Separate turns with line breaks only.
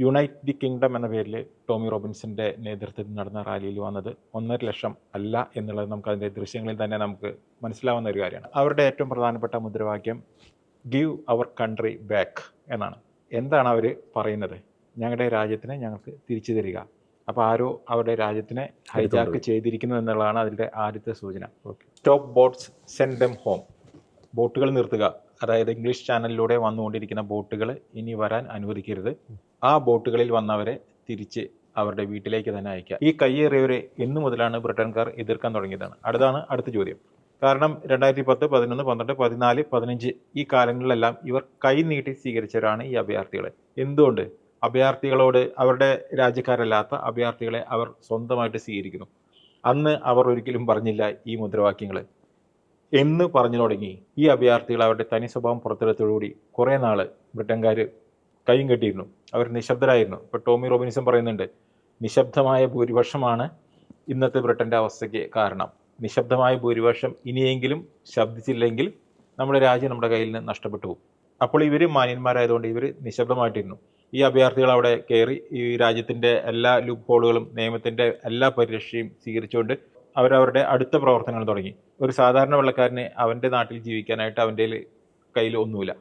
Unite the kingdom എന്ന പേരിൽ ടോമി റോബിൻസിന്റെ നേതൃത്വത്തിൽ നടന്ന റാലിയിൽ വന്നത് ഒന്നര ലക്ഷം അല്ല എന്നുള്ളത് നമുക്ക് അതിന്റെ ദൃശ്യങ്ങളിൽ തന്നെ നമുക്ക് മനസ്സിലാവുന്ന ഒരു കാര്യമാണ്. അവരുടെ ഏറ്റവും പ്രധാനപ്പെട്ട മുദ്രാവാക്യം ഗീവ് അവർ കൺട്രി ബാക്ക് എന്നാണ്. എന്താണ് അവർ പറയുന്നത്? ഞങ്ങളുടെ രാജ്യത്തിനെ ഞങ്ങൾക്ക് തിരിച്ചു തരിക. അപ്പോൾ ആരോ അവരുടെ രാജ്യത്തിനെ ഹൈജാക്ക് ചെയ്തിരിക്കുന്നു എന്നുള്ളതാണ് അതിന്റെ ആദ്യത്തെ സൂചന. Stop boats send them home ബോട്ടുകൾ നിർത്തുക. അതായത് ഇംഗ്ലീഷ് ചാനലിലൂടെ വന്നുകൊണ്ടിരിക്കുന്ന ബോട്ടുകൾ ഇനി വരാൻ അനുവദിക്കരുത്. ആ ബോട്ടുകളിൽ വന്നവരെ തിരിച്ച് അവരുടെ വീട്ടിലേക്ക് തന്നെ അയക്കുക ഈ കയ്യേറിയവരെ എന്നു മുതലാണ് ബ്രിട്ടൻകാർ എതിർക്കാൻ തുടങ്ങിയതാണ്. അടുത്താണ് അടുത്ത ചോദ്യം. കാരണം രണ്ടായിരത്തി പത്ത് പതിനൊന്ന് പന്ത്രണ്ട് പതിനാല് പതിനഞ്ച് ഈ കാലങ്ങളിലെല്ലാം ഇവർ കൈ നീട്ടി സ്വീകരിച്ചവരാണ് ഈ അഭയാർത്ഥികളെ. എന്തുകൊണ്ട്? അഭയാർത്ഥികളോട് അവരുടെ രാജ്യക്കാരല്ലാത്ത അഭയാർത്ഥികളെ അവർ സ്വന്തമായിട്ട് സ്വീകരിക്കുന്നു. അന്ന് അവർ ഒരിക്കലും പറഞ്ഞില്ല ഈ മുദ്രാവാക്യങ്ങൾ എന്ന് പറഞ്ഞു തുടങ്ങി. ഈ അഭയാർത്ഥികൾ അവരുടെ തനി സ്വഭാവം പുറത്തെടുത്തോടുകൂടി കുറേ നാൾ ബ്രിട്ടൻകാർ കൈയും കെട്ടിയിരുന്നു. അവർ നിശബ്ദരായിരുന്നു. ഇപ്പോൾ ടോമി റോബിൻസും പറയുന്നുണ്ട് നിശബ്ദമായ ഭൂരിപക്ഷമാണ് ഇന്നത്തെ ബ്രിട്ടന്റെ അവസ്ഥയ്ക്ക് കാരണം. നിശബ്ദമായ ഭൂരിപക്ഷം ഇനിയെങ്കിലും ശബ്ദിച്ചില്ലെങ്കിൽ നമ്മുടെ രാജ്യം നമ്മുടെ കയ്യിൽ നിന്ന് നഷ്ടപ്പെട്ടു പോകും. അപ്പോൾ ഇവർ മാന്യന്മാരായതുകൊണ്ട് ഇവർ നിശബ്ദമായിട്ടിരുന്നു. ഈ അഭയാർത്ഥികൾ അവിടെ കയറി ഈ രാജ്യത്തിന്റെ എല്ലാ ലൂപ്പ് ഹോളുകളും നിയമത്തിന്റെ എല്ലാ പരിരക്ഷയും സ്വീകരിച്ചുകൊണ്ട് അവരവരുടെ അടുത്ത പ്രവർത്തനങ്ങൾ തുടങ്ങി. ഒരു സാധാരണ വെള്ളക്കാരന് അവന്റെ നാട്ടിൽ ജീവിക്കാനായിട്ട് അവന്റെ കയ്യിൽ ഒന്നുമില്ല.